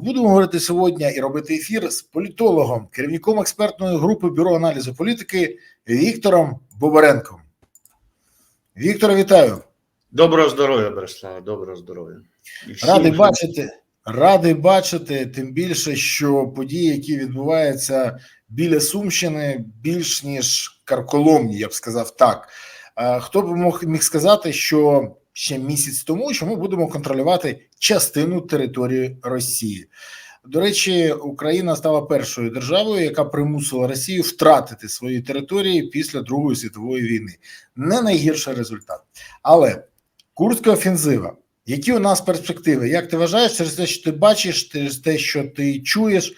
Будемо говорити сьогодні і робити ефір з політологом, керівником експертної групи бюро аналізу політики Віктором Бобаренком. Віктора, вітаю. Доброго здоров'я, Борислава, доброго здоров'я. Радий бачити. Радий бачити, тим більше, що події, які відбуваються біля Сумщини, більш ніж карколомні, я б сказав так. Хто б міг сказати, що ще місяць тому, що ми будемо контролювати частину території Росії. До речі, Україна стала першою державою, яка примусила Росію втратити свої території після Другої світової війни. Не найгірший результат. Але Курська офензива. Які у нас перспективи? Як ти вважаєш через те, що ти бачиш, через те, що ти чуєш?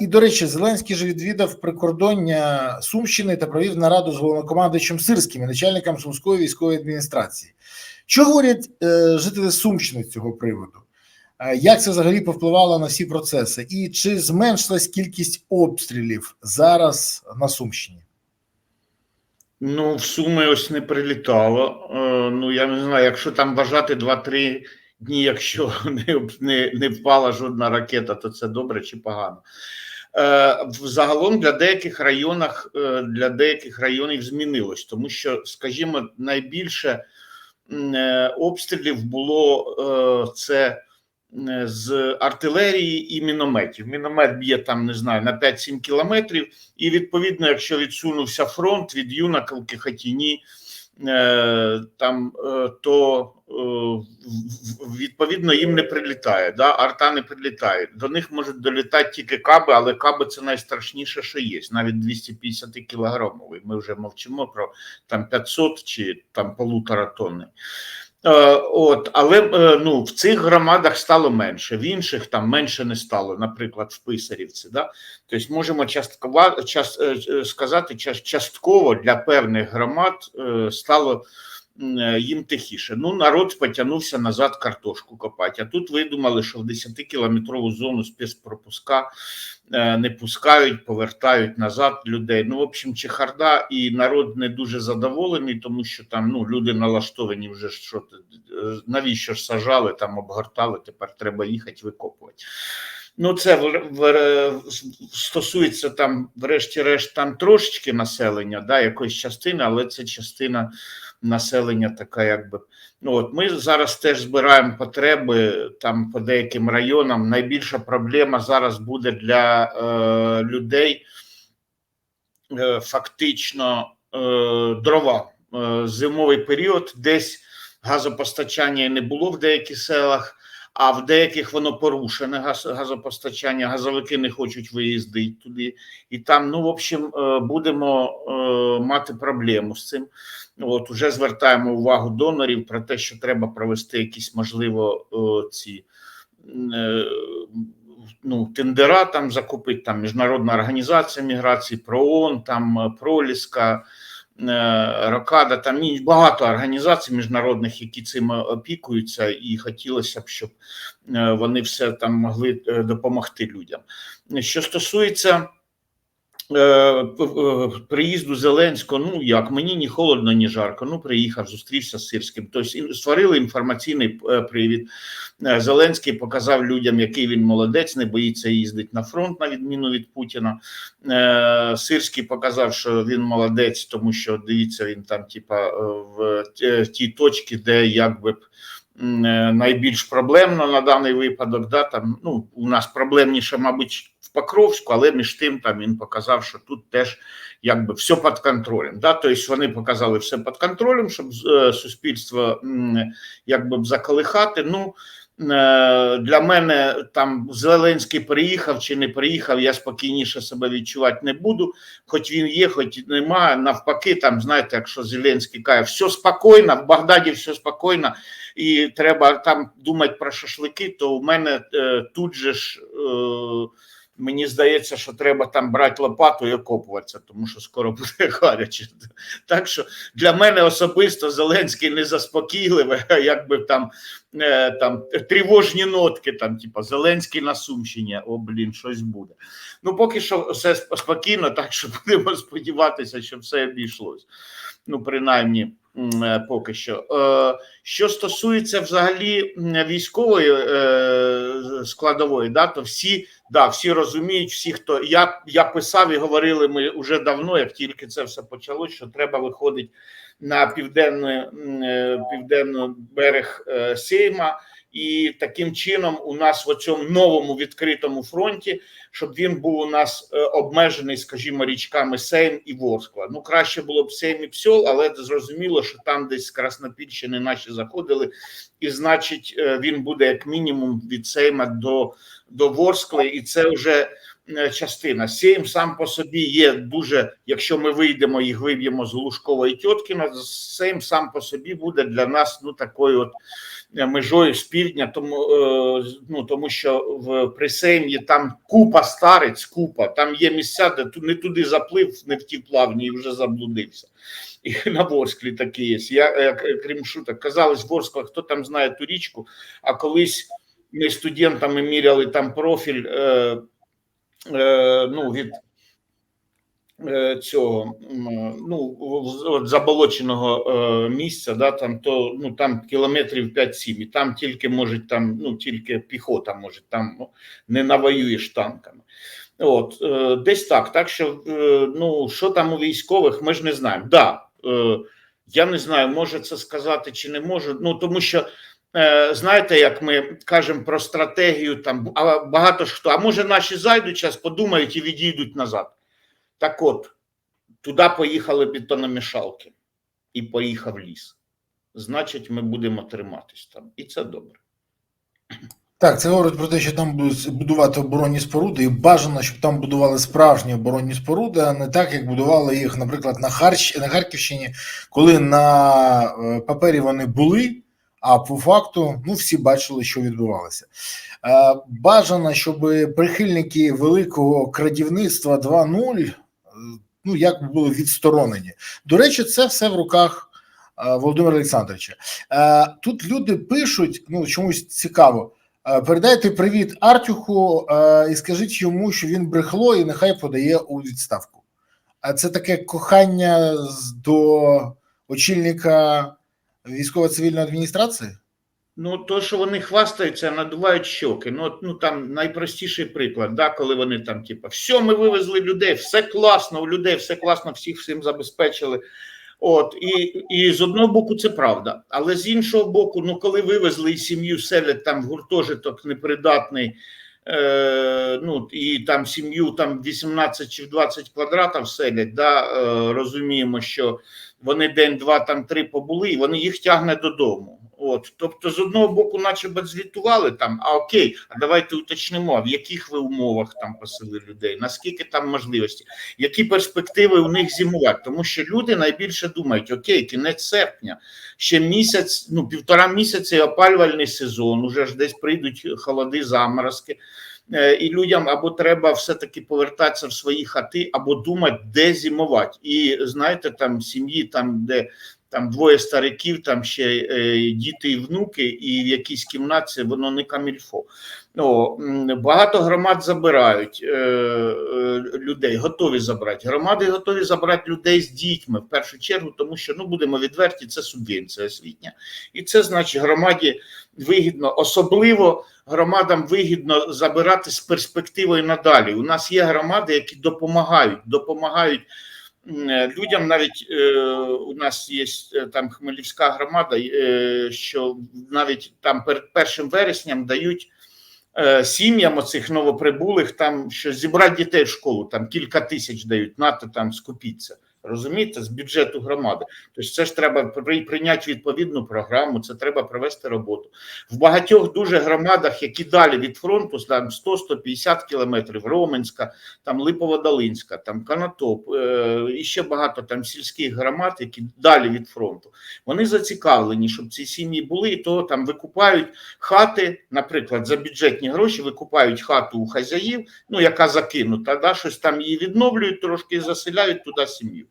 І до речі, Зеленський же відвідав прикордоння Сумщини та провів нараду з головнокомандуючим Сирським начальником Сумської військової адміністрації. Що говорять е, жителі Сумщини з цього приводу? Як це взагалі повпливало на всі процеси? І чи зменшилась кількість обстрілів зараз на Сумщині? Ну, в Суми ось не прилітало. Е, ну, я не знаю, якщо там вважати 2-3 дні, якщо не, не, не впала жодна ракета, то це добре чи погано. Е, Загалом для деяких районах, е, для деяких районів змінилось, тому що, скажімо, найбільше е, обстрілів було е, це з артилерії і мінометів. Міномет б'є там, не знаю, на 5-7 кілометрів, і відповідно, якщо відсунувся фронт від Юнаковки, Хатіні, е, там, е, то е, відповідно їм не прилітає. Да? Арта не прилітає. До них можуть долітати тільки каби, але каби це найстрашніше, що є. Навіть 250 кілограмовий. Ми вже мовчимо про там 500 чи там полутора тонни. Е, От, але е, ну, в цих громадах стало менше, в інших там менше не стало, наприклад, в Писарівці. Да? Тобто можемо часткова, час, е, сказати, час- частково для певних громад стало їм тихіше. Ну, народ потягнувся назад картошку копати. А тут видумали, що в 10-кілометрову зону спецпропуска е, не пускають, повертають назад людей. Ну, в общем, чехарда, і народ не дуже задоволений, тому що там ну, люди налаштовані вже що е, навіщо ж сажали, там обгортали, тепер треба їхати викопувати. Ну, це в, в, стосується там, врешті-решт, там трошечки населення, да, якоїсь частини, але це частина населення така, якби. Ну, от ми зараз теж збираємо потреби там по деяким районам. Найбільша проблема зараз буде для е, людей е, фактично е, дрова. Е, зимовий період десь газопостачання не було в деяких селах, а в деяких воно порушене газ, газопостачання, газовики не хочуть виїздити туди. І там, ну, в общем, е, будемо е, мати проблему з цим. От уже звертаємо увагу донорів про те, що треба провести якісь можливо е, ці ну, тендера там закупити, там Міжнародна організація міграції, ПРООН, там Проліска, Рокада, там багато організацій міжнародних, які цим опікуються, і хотілося б, щоб е, вони все там могли е, допомогти людям. Що стосується е, е, приїзду Зеленського, ну як мені ні холодно, ні жарко. Ну, приїхав, зустрівся з Сирським. Тобто створили інформаційний е, привід. Е, Зеленський показав людям, який він молодець, не боїться їздити на фронт, на відміну від Путіна. Е, Сирський показав, що він молодець, тому що дивіться, він там, типа, е, в тій точці, де якби. б, е, Найбільш проблемно на даний випадок, да, там ну у нас проблемніше, мабуть, Покровську, але між тим там він показав, що тут теж якби все під контролем. Да? Тобто вони показали все під контролем, щоб е, суспільство якби б заколихати. Ну е, для мене там Зеленський приїхав чи не приїхав, я спокійніше себе відчувати не буду. Хоч він є, хоч і немає. Навпаки, там знаєте, якщо Зеленський каже, все спокійно, в Багдаді все спокійно, і треба там думати про шашлики, то у мене е, тут же ж. Е, Мені здається, що треба там брати лопату і окопуватися, тому що скоро буде гаряче. Так що для мене особисто Зеленський не заспокійливий, а якби там, е, там тривожні нотки, там, типа Зеленський на Сумщині, о, блін, щось буде. Ну, поки що все спокійно, так що будемо сподіватися, що все обійшлось. Ну, принаймні, поки що. Е, Що стосується взагалі військової е, складової, да, то всі, да, всі розуміють, всі, хто я, я писав і говорили ми вже давно, як тільки це все почалось, що треба виходити на південний, м, е, південний берег е, Сейма. І таким чином у нас в цьому новому відкритому фронті, щоб він був у нас е, обмежений, скажімо, річками Сейм і Ворскла. Ну краще було б Сейм і Псьол, але зрозуміло, що там десь з Краснопільщини наші заходили, і значить, е, він буде як мінімум від Сейма до, до Ворскли, і це вже частина. Сейм сам по собі є дуже. Якщо ми вийдемо і виб'ємо з Глушкова і Тьоткіна, Сейм сам по собі буде для нас ну такою от е, межою з півдня, тому е, ну тому що в присеймі там купа старець, купа. Там є місця, де не туди заплив, не в ті плавні і вже заблудився. І на Ворсклі таке є. Я е, крім шуток, казалось, Ворскла, хто там знає ту річку, а колись ми студентами міряли там профіль. Е, е, ну, від е, цього ну, от заболоченого е, місця, да, там то ну там кілометрів 5-7, і там тільки може там, ну тільки піхота може, там не навоюєш танками. От е, десь так. Так що е, ну що там у військових, ми ж не знаємо. Да, е, я не знаю, може це сказати чи не можу. Ну тому що. Е, Знаєте, як ми кажемо про стратегію, там багато хто, а може наші зайдуть час, подумають і відійдуть назад. Так от, туди поїхали бетономішалки і поїхав ліс. Значить, ми будемо триматись там. І це добре. Так, це говорить про те, що там будуть будувати оборонні споруди, і бажано, щоб там будували справжні оборонні споруди, а не так, як будували їх, наприклад, на Харч... на Харківщині, коли на е, папері вони були, а по факту ну, всі бачили, що відбувалося. Е, Бажано, щоб прихильники великого крадівництва 2.0 е, ну, як були відсторонені. До речі, це все в руках е, Володимира Олександровича. Е, Тут люди пишуть, ну чомусь цікаво. Передайте привіт Артюху і скажіть йому, що він брехло і нехай подає у відставку. А це таке кохання до очільника військово-цивільної адміністрації? Ну, то, що вони хвастаються, надувають щоки. Ну, ну там найпростіший приклад, да, коли вони там, типу, все, ми вивезли людей, все класно, у людей все класно, всіх всім забезпечили. От, і, і з одного боку, це правда. Але з іншого боку, ну коли вивезли і сім'ю селять там в гуртожиток непридатний, е, ну і там сім'ю там 18 чи 20 квадратів селять, да, е, розуміємо, що вони день, два, там три побули, і вони їх тягне додому. От, тобто, з одного боку, наче би звітували там, а окей, а давайте уточнимо, в яких ви умовах там посили людей, наскільки там можливості, які перспективи у них зимувати, тому що люди найбільше думають: окей, кінець серпня, ще місяць, ну півтора місяці опалювальний сезон, уже ж десь прийдуть холоди, заморозки. Е, І людям або треба все-таки повертатися в свої хати, або думати, де зимувати. І знаєте, там сім'ї, там де там двоє стариків, там ще е, діти і внуки, і в якійсь кімнаті воно не камільфо. М, багато громад забирають е, е, людей, готові забрати. Громади готові забрати людей з дітьми в першу чергу, тому що ну будемо відверті, це субвенція освітня, і це значить громаді вигідно, особливо громадам вигідно забирати з перспективою надалі. У нас є громади, які допомагають, допомагають людям. Навіть е, у нас є е, там Хмельницька громада, е, що навіть там перед першим вересням дають. е, Сім'ям оцих новоприбулих там що зібрати дітей в школу, там кілька тисяч дають, нато там скупіться. Розумієте, з бюджету громади. Тобто це ж треба прийняти відповідну програму, це треба провести роботу. В багатьох дуже громадах, які далі від фронту, там 100-150 кілометрів, Роменська, там Липоводолинська, там Канатоп, е, і ще багато там сільських громад, які далі від фронту. Вони зацікавлені, щоб ці сім'ї були, і то там викупають хати, наприклад, за бюджетні гроші викупають хату у хазяїв, ну яка закинута, да, щось там її відновлюють трошки і заселяють туди сім'ю.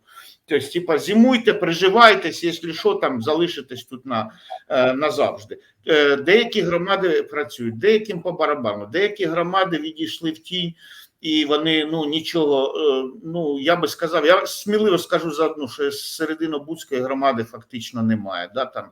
Тобто, типа, зимуйте, приживайтесь, якщо що, там залишитесь тут на, е, назавжди. Е, Деякі громади працюють, деяким по барабану, деякі громади відійшли в тінь і вони ну нічого. е, Ну я би сказав, я сміливо скажу за одну, що серединобудської громади фактично немає. Да, там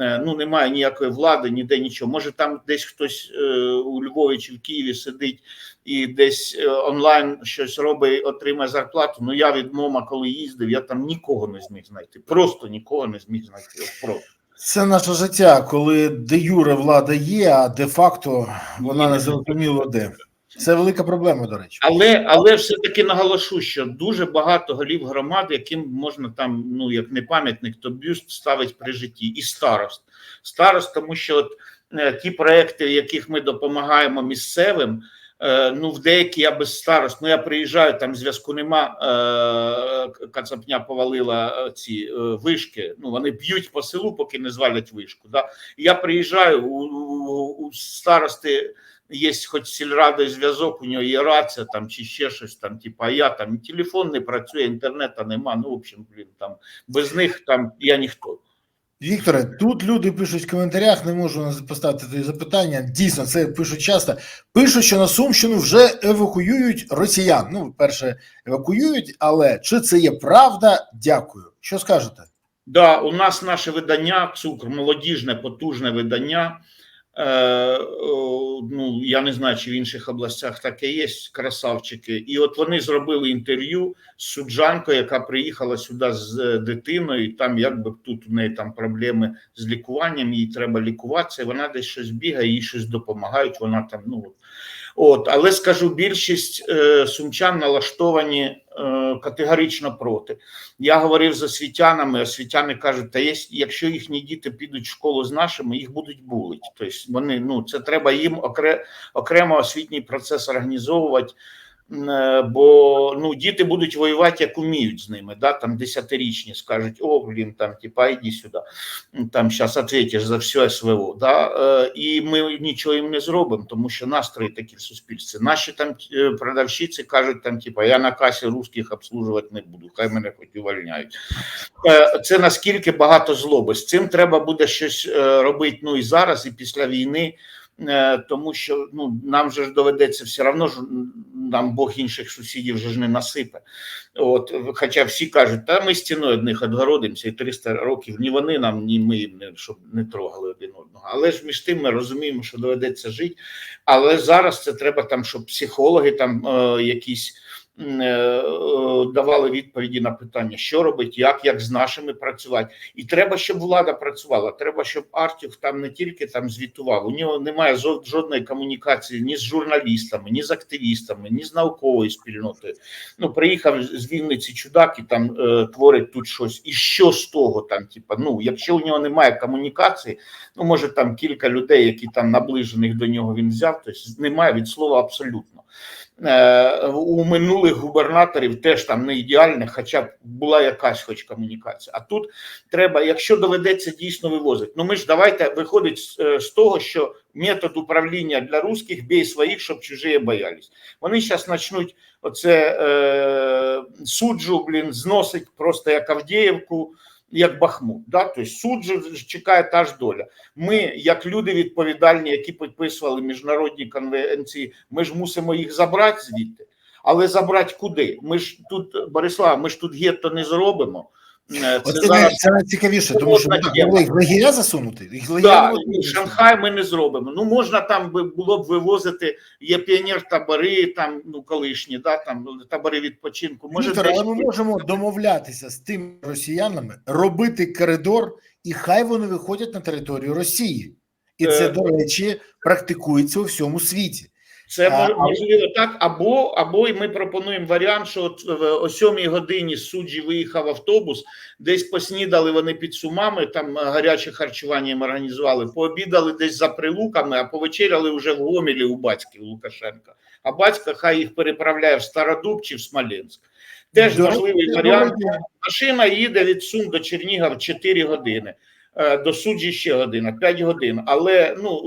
е, ну немає ніякої влади, ніде нічого. Може, там десь хтось е, у Львові чи в Києві сидить і десь онлайн щось робить, отримає зарплату. Ну я від МОМА, коли їздив, я там нікого не зміг знайти. Просто нікого не зміг знайти. Просто. Це наше життя, коли де юре влада є, а де факто вона не зрозуміло де. Це велика проблема, до речі. Але але все таки наголошу, що дуже багато голів громад, яким можна там, ну як не пам'ятник, то бюст ставить при житті, і старост. Старост, тому що от е, ті проекти, в яких ми допомагаємо місцевим. е, Ну, в деякі я без старост. Ну я приїжджаю, там зв'язку нема. е, Кацапня повалила е, ці е, вишки. Ну вони б'ють по селу, поки не звалять вишку. Да? Я приїжджаю у, у, у старости є хоч сільрадою зв'язок, у нього є рація там чи ще щось там, типу, а я там телефон не працює, інтернету нема. Ну, в общем, блін, там без них там я ніхто. Вікторе, тут люди пишуть в коментарях, не можу поставити твої запитання. Дійсно, це пишуть часто. Пишуть, що на Сумщину вже евакуюють росіян. Ну, перше, евакуюють, але чи це є правда? Дякую. Що скажете? Да, у нас наше видання, цукр, молодіжне, потужне видання. Е, о, ну, я не знаю, чи в інших областях таке є, красавчики. І от вони зробили інтерв'ю з суджанкою, яка приїхала сюди з е, дитиною, там якби тут у неї там проблеми з лікуванням, їй треба лікуватися, вона десь щось бігає, їй щось допомагають. Вона там, ну от. Але скажу, більшість е, сумчан налаштовані е, категорично проти. Я говорив з освітянами, освітяни кажуть, та є, якщо їхні діти підуть в школу з нашими, їх будуть булить. Тобто вони ну це треба їм окре, окремо освітній процес організовувати. Е, Бо ну діти будуть воювати як уміють з ними. Да? Там десятирічні скажуть: о, блін, там типа йди сюди, там зараз відповіш за все СВО. Да? Е, І ми нічого їм не зробимо, тому що настрої такі в суспільстві. Наші там е, продавщиці кажуть, там типа я на касі русських обслужувати не буду, хай мене хоч увольняють. Це наскільки багато злоби. З цим треба буде щось робити ну і зараз, і після війни. Тому що ну нам же ж доведеться все одно ж нам Бог інших сусідів вже ж не насипе. От, хоча всі кажуть, та ми стіною одних відгородимося, і 300 років ні вони нам, ні ми їм не щоб не трогали один одного. Але ж між тим ми розуміємо, що доведеться жити. Але зараз це треба там, щоб психологи там е, якісь давали відповіді на питання, що робити, як, як з нашими працювати. І треба, щоб влада працювала. Треба, щоб Артюх там не тільки там звітував. У нього немає жодної комунікації ні з журналістами, ні з активістами, ні з науковою спільнотою. Ну, приїхав з Вінниці чудак і там е, творить тут щось. І що з того там? Типа, ну, якщо у нього немає комунікації, ну може там кілька людей, які там наближених до нього він взяв, тобто немає від слова абсолютно. Е, у минулих губернаторів теж там не ідеальне, хоча б була якась хоч комунікація. А тут треба, якщо доведеться дійсно вивозити. Ну ми ж давайте виходить е, з того, що метод управління для русських бій своїх, щоб чужі боялись. Вони зараз почнуть оце е, суджу, блін, зносить просто як Авдіївку. Як Бахмут, да? тобто суд же чекає та ж доля. Ми, як люди відповідальні, які підписували міжнародні конвенції, ми ж мусимо їх забрати звідти. Але забрати куди? Ми ж тут, Борислав, ми ж тут гетто не зробимо. Е, Оце Це зараз це найцікавіше, тому що могли їх лагеря засунути. Їх лагеря Да, не Шанхай ми не зробимо. Ну можна там би було б вивозити. Є піонер табори, там ну колишні, да там табори відпочинку. Може, Віктор, але ми можемо домовлятися з тими росіянами, робити коридор, і хай вони виходять на територію Росії. І це, Е. до речі, практикується у всьому світі. Це А, можливо так, або або і ми пропонуємо варіант, що от в- о сьомій годині з суджі виїхав автобус, десь поснідали вони під сумами, там е, гаряче харчування їм організували, пообідали десь за прилуками, а повечеряли вже в Гомелі у батьки у Лукашенка. А батька хай їх переправляє в Стародуб чи в Смоленськ. Теж речі, варіант. Машина їде від Сум до Чернігів 4 години, е, до суджі ще година, 5 годин. Але ну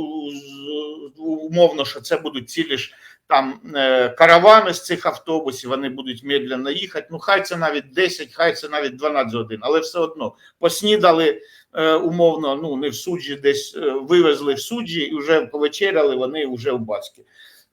умовно, що це будуть цілі ж там е, каравани з цих автобусів, вони будуть медленно їхати. Ну, хай це навіть 10, хай це навіть 12 годин, але все одно поснідали е, умовно, ну не в суджі, десь е, вивезли в суджі і вже повечеряли вони вже в Баскі.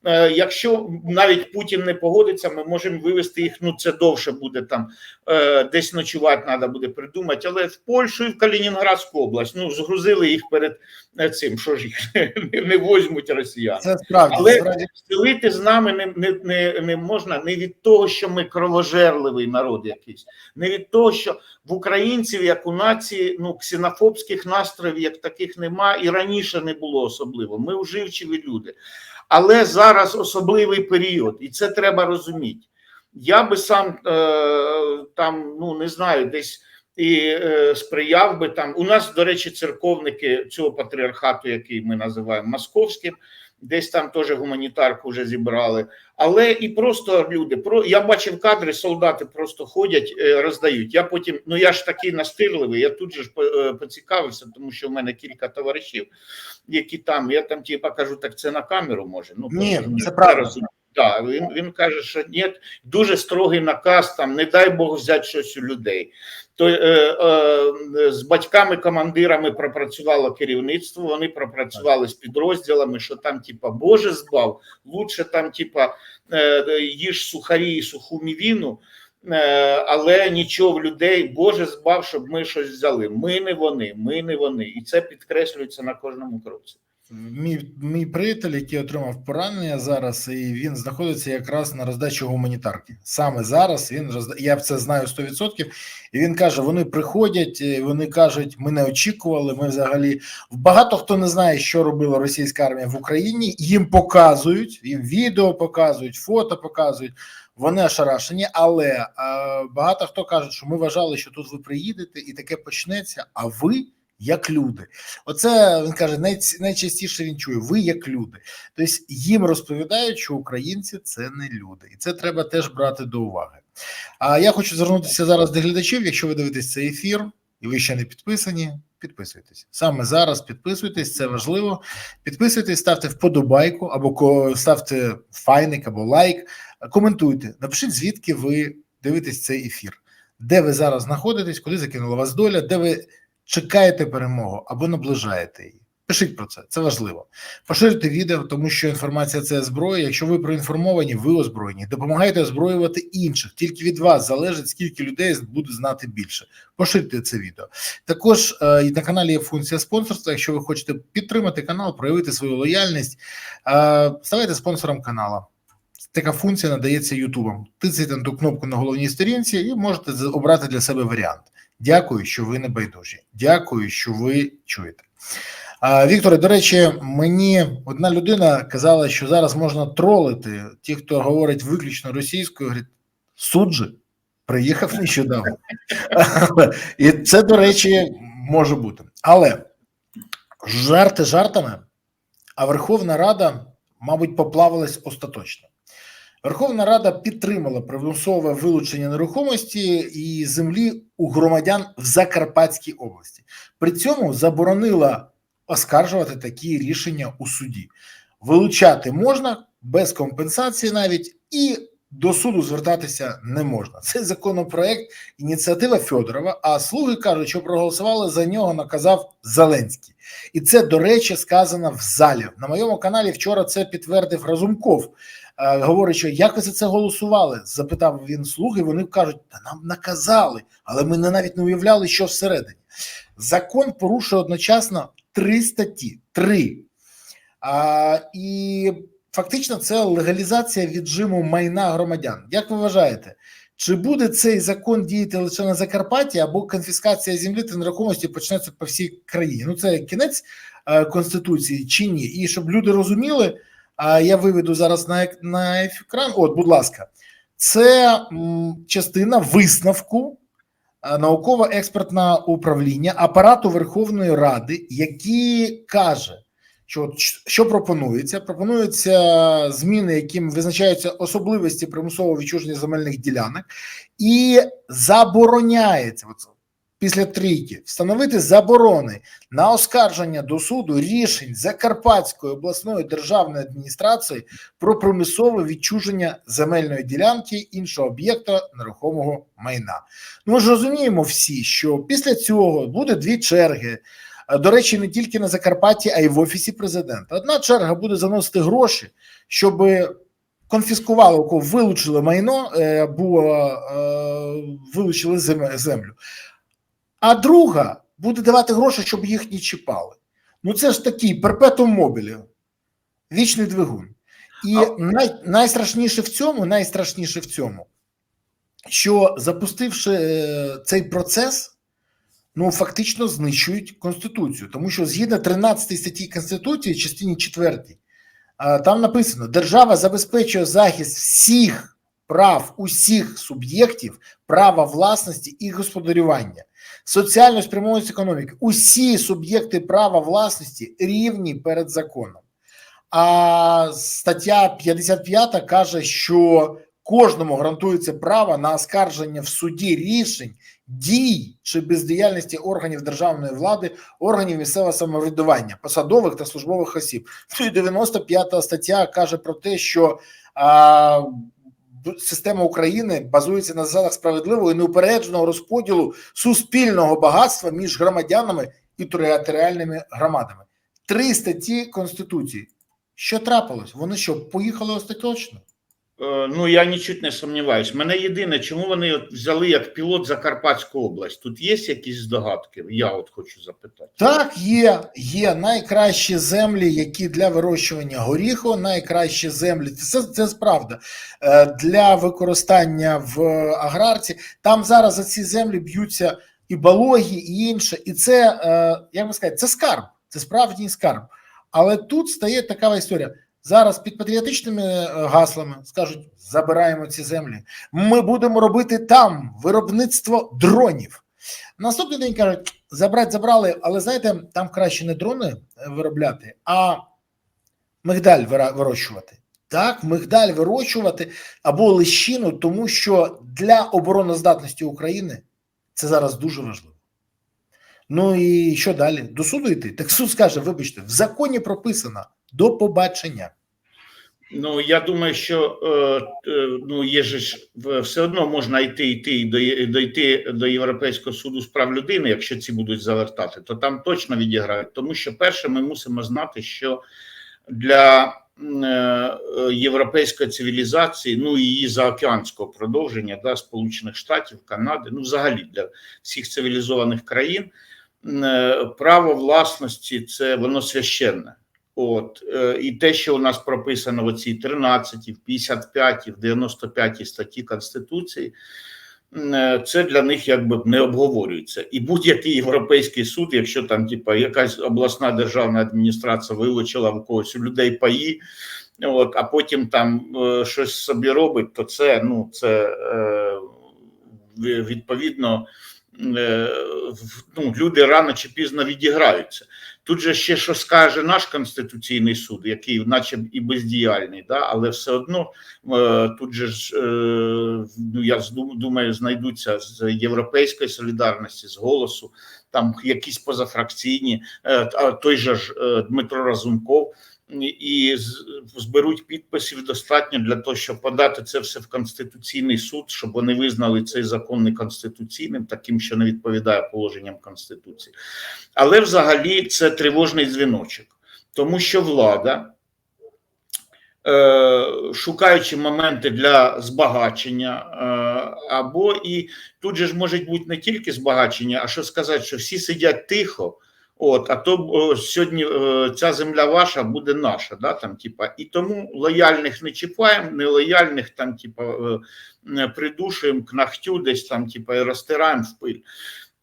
Е, Якщо навіть Путін не погодиться, ми можемо вивести їх. Ну це довше буде там е, десь ночувати, треба буде придумати. Але в Польщу і в Калінінградську область ну згрузили їх перед е, цим. Що ж їх не, возьмуть росіяни. Це справді Але Селити з нами не, не, не, не можна не від того, що ми кровожерливий народ якийсь, не від того, що в українців, як у нації, ну ксенофобських настроїв, як таких нема, і раніше не було особливо. Ми уживчиві люди. Але зараз особливий період, і це треба розуміти. Я би сам е, там, ну не знаю, десь і е, сприяв би там. У нас, до речі, церковники цього патріархату, який ми називаємо московським, десь там теж гуманітарку вже зібрали. Але і просто люди, про я бачив кадри, солдати просто ходять, е, роздають. Я потім, ну я ж такий настирливий, я тут же ж е, поцікавився, тому що в мене кілька товаришів, які там, я там типа кажу, так це на камеру може. Ну Ні, це правда. Да, він, він каже, що ні, дуже строгий наказ, там не дай Бог взяти щось у людей. То е, е, з батьками-командирами пропрацювало керівництво, вони пропрацювали з підрозділами, що там, типа, Боже збав, лучше там, типа, е, їж сухарі і суху мівіну, е, але нічого в людей, Боже збав, щоб ми щось взяли. Ми не вони, ми не вони. І це підкреслюється на кожному кроці. Мій, мій приятель, який отримав поранення зараз, і він знаходиться якраз на роздачі гуманітарки. Саме зараз він розда... я це знаю 100%, і він каже: вони приходять, вони кажуть, ми не очікували. Ми взагалі багато хто не знає, що робила російська армія в Україні. Їм показують, їм відео показують, фото показують. Вони ошарашені, але е, багато хто каже, що ми вважали, що тут ви приїдете, і таке почнеться. А ви як люди. Оце він каже, най, найчастіше він чує: ви як люди. Тобто їм розповідають, що українці це не люди, і це треба теж брати до уваги. А я хочу звернутися зараз до глядачів. Якщо ви дивитесь цей ефір і ви ще не підписані, підписуйтесь саме зараз. Підписуйтесь, це важливо. Підписуйтесь, ставте вподобайку або ставте файник або лайк, коментуйте, напишіть, звідки ви дивитесь цей ефір, де ви зараз знаходитесь, куди закинула вас доля, де ви чекаєте перемогу або наближаєте її. Пишіть про це, це важливо. Поширюйте відео, тому що інформація це зброя. Якщо ви проінформовані, ви озброєні. Допомагайте озброювати інших. Тільки від вас залежить, скільки людей буде знати більше. Поширюйте це відео. Також е, на каналі є функція спонсорства. Якщо ви хочете підтримати канал, проявити свою лояльність, е, ставайте спонсором каналу. Така функція надається Ютубом. Тицяйте на ту кнопку на головній сторінці і можете обрати для себе варіант. Дякую, що ви не байдужі. Дякую, що ви чуєте. Вікторе, до речі, мені одна людина казала, що зараз можна тролити ті, хто говорить виключно російською. Говорить, суд же приїхав нещодавно. І це, до речі, може бути. Але жарти жартами, а Верховна Рада, мабуть, поплавилась остаточно. Верховна Рада підтримала примусове вилучення нерухомості і землі у громадян в Закарпатській області. При цьому заборонила оскаржувати такі рішення у суді. Вилучати можна без компенсації навіть і до суду звертатися не можна. Цей законопроект ініціатива Федорова. А слуги кажуть, що проголосували за нього, наказав Зеленський. І це, до речі, сказано в залі. На моєму каналі вчора це підтвердив Разумков. Е, Говорить, що як ви за це голосували? Запитав він слуги. Вони кажуть, та нам наказали, але ми не навіть не уявляли, що всередині. Закон порушує одночасно три статті. Три. А, і фактично це легалізація віджиму майна громадян. Як ви вважаєте, чи буде цей закон діяти лише на Закарпатті або конфіскація землі та нерухомості почнеться по всій країні? Ну це кінець е, конституції чи ні? І щоб люди розуміли, а я виведу зараз на, на екран. От, будь ласка, це частина висновку науково-експертного управління апарату Верховної Ради, який каже, що що пропонується? Пропонуються зміни, яким визначаються особливості примусового відчуження земельних ділянок, і забороняється от після трійки встановити заборони на оскарження до суду рішень Закарпатської обласної державної адміністрації про примусове відчуження земельної ділянки іншого об'єкта нерухомого майна. Ну, ми ж розуміємо всі, що після цього буде дві черги. Е, До речі, не тільки на Закарпатті, а й в офісі президента. Одна черга буде заносити гроші, щоб конфіскували, у кого вилучили майно, е, було е, вилучили зем- землю. А друга буде давати гроші, щоб їх не чіпали. Ну це ж такий перпетум мобілі, вічний двигун. І А- най, найстрашніше в цьому, найстрашніше в цьому, що запустивши е, цей процес, ну фактично знищують конституцію, тому що згідно 13 статті Конституції, частині 4, там написано: держава забезпечує захист всіх прав усіх суб'єктів права власності і господарювання, соціальну спрямованість економіки. Усі суб'єкти права власності рівні перед законом. А стаття 55 каже, що кожному гарантується право на оскарження в суді рішень, дій чи бездіяльності органів державної влади, органів місцевого самоврядування, посадових та службових осіб. Ну і 95 стаття каже про те, що а, система України базується на засадах справедливого і неупередженого розподілу суспільного багатства між громадянами і територіальними громадами. Три статті Конституції. Що трапилось? Вони що, поїхали остаточно? Е, Ну, я нічуть не сумніваюсь. Мене єдине, чому вони от взяли як пілот Закарпатську область? Тут є якісь здогадки? Я от хочу запитати. Так, є, є найкращі землі, які для вирощування горіху, найкращі землі. Це, це правда. Е, Для використання в аграрці. Там зараз за ці землі б'ються і балоги, і інше. І це, е, як би сказати, це скарб, це справжній скарб. Але тут стає така історія. Зараз під патріотичними е, гаслами скажуть: забираємо ці землі. Ми будемо робити там виробництво дронів. Наступний день кажуть, забрати забрали, але знаєте, там краще не дрони е, виробляти, а мигдаль вирощувати. Так, мигдаль вирощувати або лищину, тому що для обороноздатності України це зараз дуже важливо. Ну і що далі? До суду йти? Так суд скаже: вибачте, в законі прописано до побачення. Ну, я думаю, що е, е, ну, є ж все одно можна йти, йти дойти до Європейського суду з прав людини, якщо ці будуть завертати, то там точно відіграють. Тому що перше, ми мусимо знати, що для е, європейської цивілізації, ну її заокеанського продовження, да, Сполучених Штатів, Канади, ну взагалі для всіх цивілізованих країн, право власності це воно священне. От е, і те, що у нас прописано в цій 13, в 55, в 95 статті Конституції, е, це для них якби не обговорюється. І будь-який європейський суд, якщо там, типа, якась обласна державна адміністрація вилучила в когось у людей паї, от, а потім там е, щось собі робить, то це ну це відповідно. Е, Ну, люди рано чи пізно відіграються. Тут же ще що скаже наш конституційний суд, який, наче і бездіяльний, да, але все одно е, тут же е, ну я думаю, знайдуться з європейської солідарності, з голосу, там якісь позафракційні, той же ж Дмитро Разумков. І зберуть підписів достатньо для того, щоб подати це все в конституційний суд, щоб вони визнали цей закон неконституційним, таким, що не відповідає положенням конституції. Але взагалі це тривожний дзвіночок, тому що влада, е, шукаючи моменти для збагачення, е, або і тут же ж може бути не тільки збагачення, а що сказати, що всі сидять тихо. От, а то о, сьогодні е, ця земля ваша буде наша, да, там, типа, і тому лояльних не чіпаємо, нелояльних там, типа, е, придушуємо к ногтю десь там, типа, і розтираємо в пиль.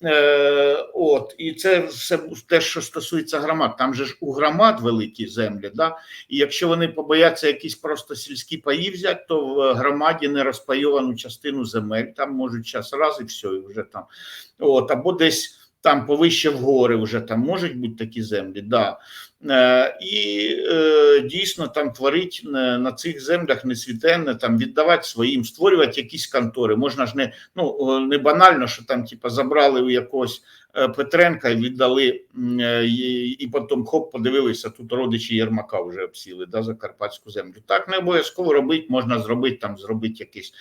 Е, от, і це все те, що стосується громад. Там же ж у громад великі землі, да? і якщо вони побояться якісь просто сільські паї взяти, то в громаді нерозпайовану частину земель там можуть час раз і все, і вже там. От, або десь там повище в гори вже там можуть бути такі землі, да. Е, і е, дійсно там творить на, на цих землях несвітенне, там віддавати своїм, створювати якісь контори. Можна ж не ну не банально, що там типа забрали у якогось е, Петренка і віддали, е, і потім хоп, подивилися, тут родичі Єрмака вже обсіли да, Закарпатську землю. Так не обов'язково робити, можна зробити там, зробити якесь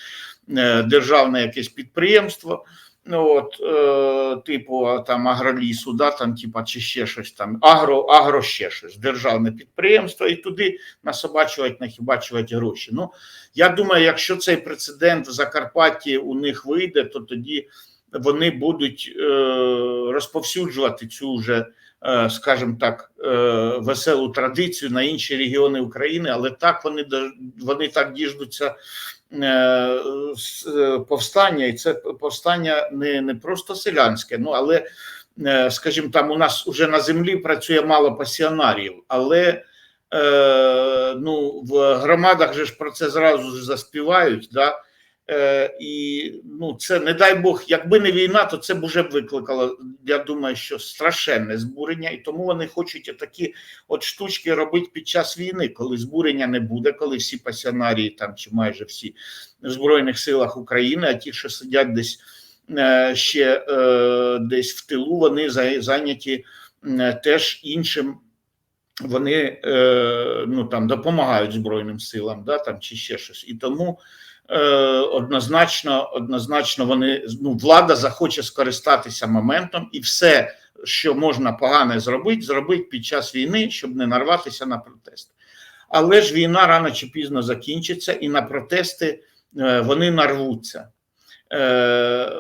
е, державне якесь підприємство. Ну, от, е, типу, там агролісу, да, там, типа, чи ще щось там, агро, агро ще щось, державне підприємство, і туди насобачувати, нахибачувати гроші. Ну, я думаю, якщо цей прецедент в Закарпатті у них вийде, то тоді вони будуть е, розповсюджувати цю вже, е, скажімо так, е, веселу традицію на інші регіони України, але так вони, вони так діждуться повстання, і це повстання не, не просто селянське, ну але, е, скажімо, там у нас уже на землі працює мало пасіонарів, але е, ну, в громадах же ж про це зразу ж заспівають. Да? Е, і ну, це не дай Бог, якби не війна, то це б уже викликало, я думаю, що страшенне збурення, і тому вони хочуть такі от штучки робити під час війни, коли збурення не буде, коли всі пасіонарії там чи майже всі в Збройних силах України, а ті, що сидять десь е, ще е, десь в тилу, вони зайняті теж іншим. Вони ну там допомагають Збройним силам, да там чи ще щось, і тому однозначно, однозначно, вони ну влада захоче скористатися моментом і все, що можна погане зробити, зробити під час війни, щоб не нарватися на протест. Але ж війна рано чи пізно закінчиться, і на протести е, вони нарвуться е,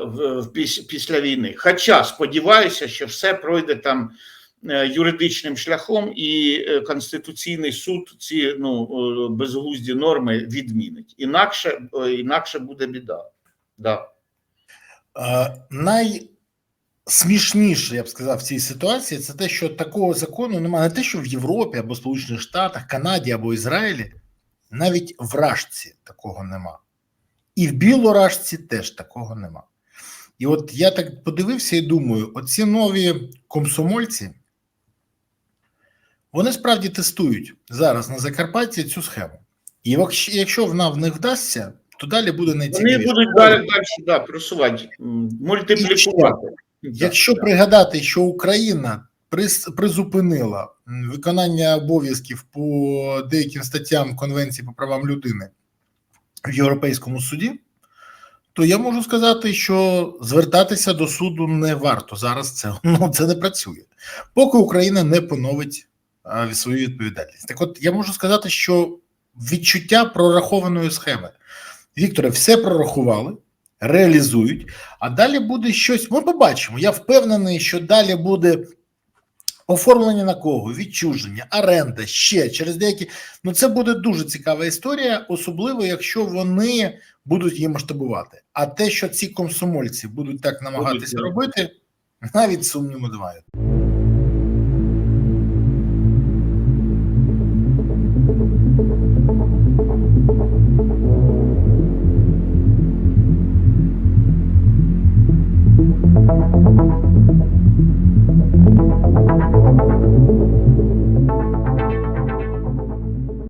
після війни. Хоча сподіваюся, що все пройде там е, юридичним шляхом, і е, Конституційний суд ці ну, е, безглузді норми відмінить. Інакше, е, інакше буде біда. Да. Е, Найсмішніше, я б сказав, в цій ситуації це те, що такого закону немає не те, що в Європі або Сполучених Штатах, Канаді або Ізраїлі, навіть в Рашці такого нема. І в Білорашці теж такого нема. І от я так подивився і думаю: оці нові комсомольці, вони справді тестують зараз на Закарпатті цю схему. І якщо- вона в них вдасться, то далі буде Вони будуть далі, далі да, просувати, мультиплікувати. Якщо пригадати, що Україна призупинила виконання обов'язків по деяким статтям Конвенції по правам людини в Європейському суді, то я можу сказати, що звертатися до суду не варто зараз. Це ну це не працює, поки Україна не поновить а, свою відповідальність. Так, от я можу сказати, що відчуття прорахованої схеми. Вікторе, все прорахували, реалізують. А далі буде щось. Ми побачимо. Я впевнений, що далі буде оформлення на кого, відчуження, оренда, ще через деякі. Ну це буде дуже цікава історія, особливо якщо вони будуть її масштабувати. А те, що ці комсомольці будуть так намагатися Будуть, робити, навіть сумніву немає.